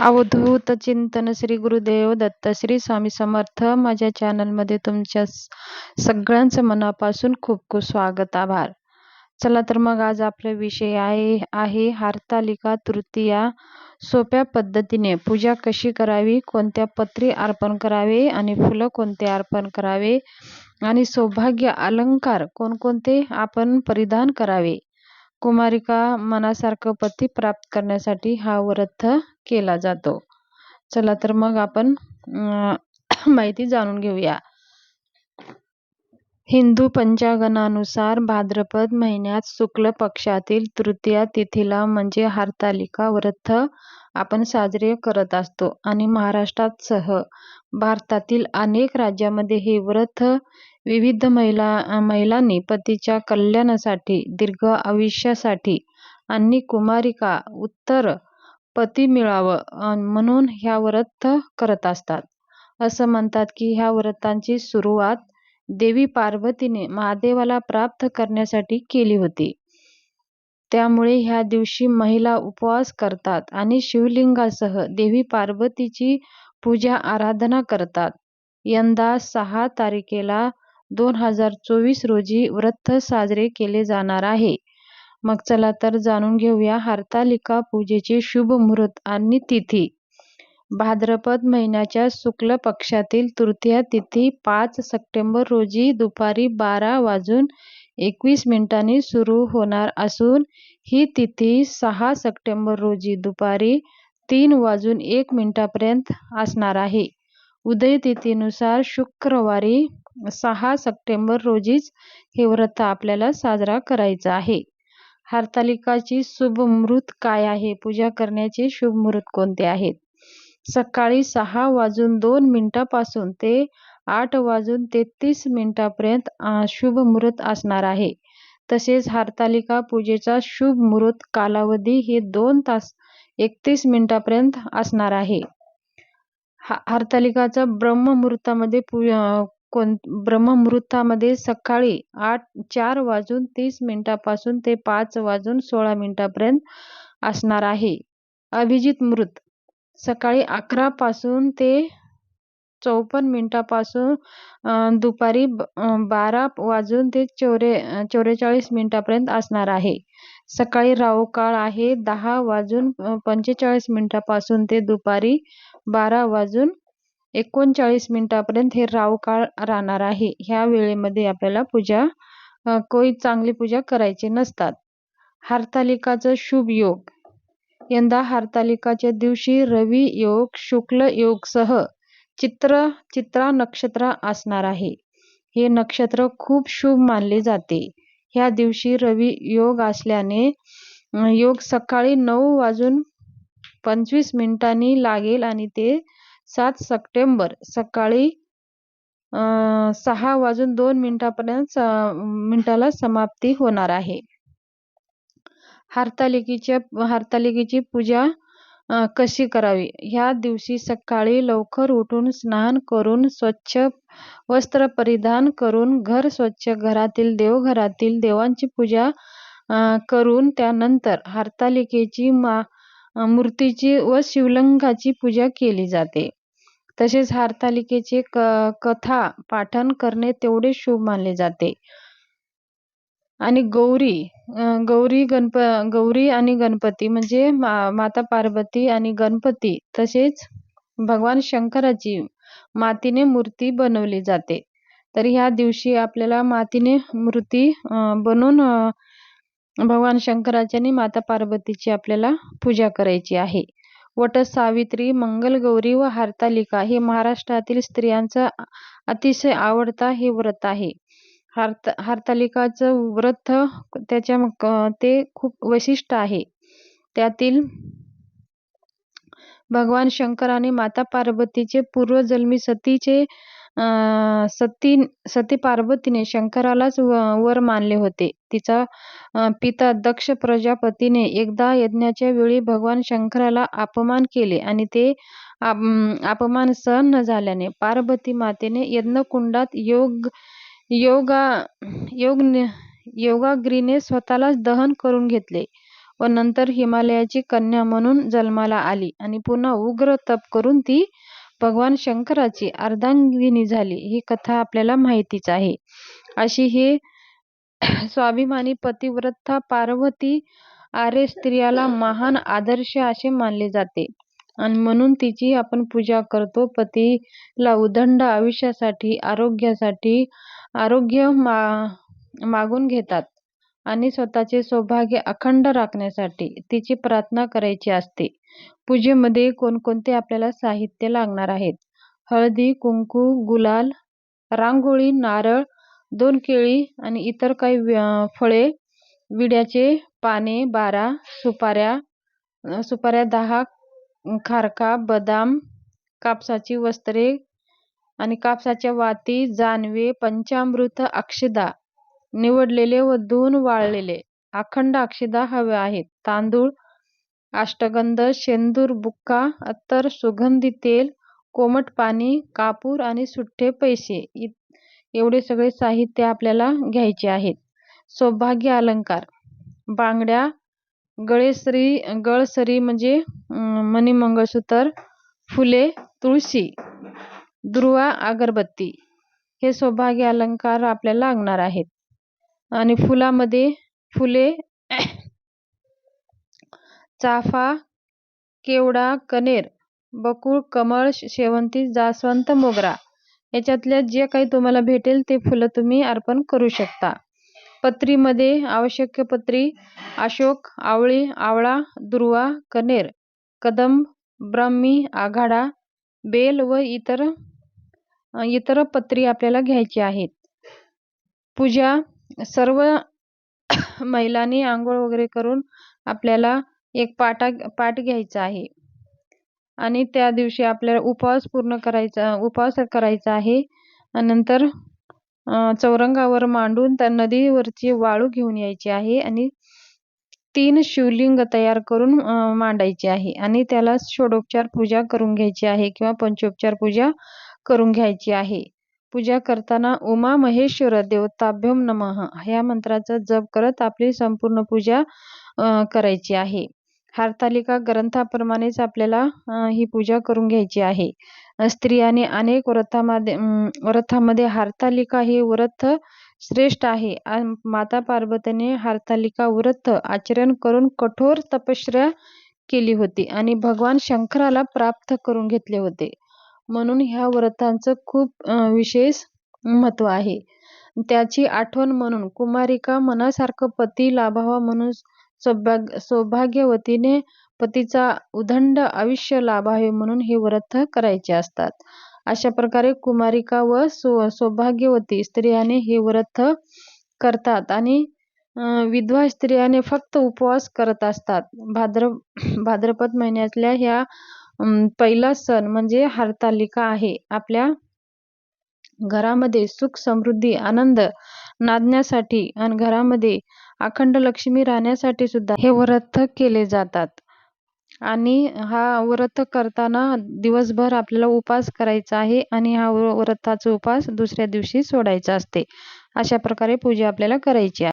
अवधूत चिंतन श्री गुरुदेव दत्त श्री स्वामी समर्थ. माझ्या चॅनलमध्ये तुमच्या सगळ्यांचं मनापासून खूप खूप स्वागत आभार. चला तर मग आज आपला विषय आहे आहे हारतालिका तृतीया. सोप्या पद्धतीने पूजा कशी करावी कोणत्या पत्री अर्पण करावे आणि फुलं कोणते अर्पण करावे आणि सौभाग्य अलंकार कोणकोणते आपण परिधान करावे? कुमारिका मनासारखं पती प्राप्त करण्यासाठी हा व्रत केला जातो. चला तर मग आपण माहिती जाणून घेऊया. हिंदू पंचांगानुसार भाद्रपद महिन्यात शुक्ल पक्षातील तृतीया तिथीला म्हणजे हरतालिका व्रत आपण साजरे करत असतो. आणि महाराष्ट्रात सह भारतातील अनेक राज्यामध्ये हे व्रत विविध महिला महिलांनी पतीच्या कल्याणासाठी दीर्घ आयुष्यासाठी आणि कुमारिका उत्तर पती मिळावं म्हणून ह्या व्रत करत असतात. असं म्हणतात की ह्या व्रतांची सुरुवात देवी पार्वतीने महादेवाला प्राप्त करण्यासाठी केली होती. त्यामुळे ह्या दिवशी महिला उपवास करतात आणि शिवलिंगासह देवी पार्वतीची पूजा आराधना करतात. यंदा सहा तारखेला दोन हजार चोवीस रोजी व्रत साजरे केले जाणार आहे. मग चला तर जाणून घेऊया हरतालिका पूजेचे शुभ मुहूर्त आणि तिथी. भाद्रपद महिन्याच्या शुक्ल पक्षातील तृतीया तिथी पाच सप्टेंबर रोजी दुपारी बारा वाजून एकवीस मिनिटांनी सुरू होणार असून ही तिथी सहा सप्टेंबर रोजी दुपारी तीन वाजून एक मिनिटापर्यंत असणार आहे. उदय तिथीनुसार शुक्रवारी सहा सप्टेंबर रोजीच हे व्रत आपल्याला साजरा करायचं आहे. हरतालिकाची शुभ मुहूर्त काय आहे? पूजा करण्याचे शुभ मुहूर्त कोणते आहेत? सकाळी सहा वाजून दोन मिनिटापासून ते आठ वाजून तेहतीस मिनिटापर्यंत शुभ मुहूर्त असणार आहे. तसेच हरतालिका पूजेचा शुभ मुहूर्त कालावधी हे दोन तास एकतीस मिनिटापर्यंत असणार आहे. हरतालिकाचा ब्रह्ममुहूर्तामध्ये कोण ब्रह्ममुहूर्तामध्ये सकाळी आठ चार वाजून तीस मिनिटापासून ते पाच वाजून सोळा मिनिटापर्यंत असणार आहे. अभिजित मुहूर्त सकाळी अकरापासून ते चौपन्न मिनिटापासून दुपारी बारा वाजून ते चौरे चौवेचाळीस मिनिटापर्यंत असणार आहे. सकाळी राहू काळ आहे दहा वाजून पंचेचाळीस मिनिटापासून ते दुपारी बारा वाजून एकोणचाळीस मिनिटापर्यंत हे रावकाळ राहणार आहे. ह्या वेळेमध्ये आपल्याला पूजा कोई चांगली पूजा करायची नसतात. हारतालिकाचं शुभ योग. यंदा हरतालिकाच्या दिवशी रवी योग शुक्ल योगसह चित्र चित्रा नक्षत्र असणार आहे. हे नक्षत्र खूप शुभ मानले जाते. ह्या दिवशी रवी योग असल्याने योग सकाळी नऊ वाजून पंचवीस मिनिटांनी लागेल आणि ते सात सप्टेंबर सकाळी सहा वाजून दोन मिनिटापर्यंत मिनिटाला समाप्ती होणार आहे. हरतालिकेच्या हरतालिकेची पूजा कशी करावी? ह्या दिवशी सकाळी लवकर उठून स्नान करून स्वच्छ वस्त्र परिधान करून घर स्वच्छ घरातील देवघरातील देवांची पूजा करून त्यानंतर हरतालिकेची मा मूर्तीची व शिवलिंगाची पूजा केली जाते. तसेच हरतालिकेचे क कथा पाठन करणे तेवढे शुभ मानले जाते. आणि गौरी गौरी गणप गौरी आणि गणपती म्हणजे मा माता पार्वती आणि गणपती तसेच भगवान शंकराची मातीने मूर्ती बनवली जाते. तर ह्या दिवशी आपल्याला मातीने मूर्ती बनवून भगवान शंकराची आणि माता पार्वतीची आपल्याला पूजा करायची आहे. वट सावित्री मंगलगौरी व हरतालिका हे महाराष्ट्रातील स्त्रियांचा अतिशय आवडता हे व्रत आहे. हरत हरतालिकाचं व्रत त्याच्या ते खूप वैशिष्ट्य आहे. त्यातील भगवान शंकर आणि माता पार्वतीचे पूर्वजन्मी सतीचे सती सती पार्वतीने शंकरालाच वर मानले होते. तिचा पिता दक्ष प्रजापतीने एकदा यज्ञाच्या वेळी भगवान शंकराला अपमान केले आणि ते अपमान सहन न झाल्याने पार्वती मातेने यज्ञकुंडात योग योगा योग योगाग्रीने स्वतःलाच दहन करून घेतले व नंतर हिमालयाची कन्या म्हणून जन्माला आली आणि पुन्हा उग्र तप करून ती भगवान शंकराची अर्धांगिनी झाली. ही कथा आपल्याला माहितीच आहे. अशी ही स्वाभिमानी पतिव्रता पार्वती आर्य स्त्रियाला महान आदर्श असे मानले जाते. आणि म्हणून तिची आपण पूजा करतो. पतीला उदंड आयुष्यासाठी आरोग्यासाठी आरोग्य मा मागून घेतात. आणि स्वतःचे सौभाग्य अखंड राखण्यासाठी तिची प्रार्थना करायची असते. पूजेमध्ये कोणकोणते आपल्याला साहित्य लागणार आहेत? हळदी कुंकू गुलाल रांगोळी नारळ दोन केळी आणि इतर काही फळे विड्याचे पाने बारा सुपाऱ्या सुपाऱ्या दहा खारका बदाम कापसाची वस्त्रे आणि कापसाच्या वाती जानवे पंचामृत अक्षदा निवडलेले व धुवून वाळलेले अखंड अक्षदा हवे आहेत. तांदूळ अष्टगंध शेंदूर बुक्का अत्तर सुगंधी तेल कोमट पाणी कापूर आणि सुट्टे पैसे एवढे सगळे साहित्य आपल्याला घ्यायचे आहेत. सौभाग्य अलंकार. बांगड्या गळेसरी गळसरी म्हणजे मणिमंगळसूत्र फुले तुळशी दुर्वा अगरबत्ती हे सौभाग्य अलंकार आपल्याला लागणार आहेत. आणि फुलामध्ये फुले चाफा केवडा कनेर बकुळ कमळ शेवंती जास्वंत मोगरा. याच्यातल्या जे काही तुम्हाला भेटेल ते फुलं तुम्ही अर्पण करू शकता. पत्रीमध्ये आवश्यक पत्री अशोक आवळी आवळा दुर्वा कनेर कदंब ब्राह्मी आघाडा बेल व इतर इतर पत्री आपल्याला घ्यायची आहेत. पूजा सर्व महिलांनी आंघोळ वगैरे करून आपल्याला एक पाटा पाट घ्यायचा आहे. आणि त्या दिवशी आपल्याला उपवास पूर्ण करायचा उपवास करायचा आहे. नंतर चौरंगावर मांडून त्या नदीवरची वाळू घेऊन यायची आहे आणि तीन शिवलिंग तयार करून मांडायचे आहे. आणि त्याला षोडोपचार पूजा करून घ्यायची आहे किंवा पंचोपचार पूजा करून घ्यायची आहे. पूजा करताना उमा महेश्वर देवताभ्यम नमः ह्या मंत्राचा जप करत आपली संपूर्ण पूजा करायची आहे. हारतालिका ग्रंथाप्रमाणेच आपल्याला ही पूजा करून घ्यायची आहे. स्त्रियांनी अनेक व्रतामध्ये व्रतामध्ये हारतालिका हे व्रत श्रेष्ठ आहे. माता पार्वतीने हारतालिका व्रत आचरण करून कठोर तपश्चर्या केली होती आणि भगवान शंकराला प्राप्त करून घेतले होते. म्हणून ह्या व्रतांचं खूप विशेष महत्त्व आहे. त्याची आठवण म्हणून कुमारिका मनासारखं पती लाभावा म्हणून सौभाग्य सौभाग्यवतीने पतीचा उदंड आयुष्य लाभावे म्हणून हे व्रत करायचे असतात. अशा प्रकारे कुमारिका व सौ सौभाग्यवती स्त्रियाने हे व्रत करतात आणि विधवा स्त्रियाने फक्त उपवास करत असतात. भाद्र भाद्रपद महिन्यातल्या ह्या पहिला सण म्हणजे हरतालिका आहे. आपल्या घरामध्ये सुख समृद्धी आनंद नांदण्यासाठी आणि घरामध्ये अखंड लक्ष्मी राहण्यासाठी सुद्धा हे व्रत केले जातात. आणि हा व्रत करताना दिवसभर आपल्याला उपास करायचा आहे आणि हा व्रताचा उपास दुसऱ्या दिवशी सोडायचा असते. अशा प्रकारे पूजा आपल्याला करायची आहे.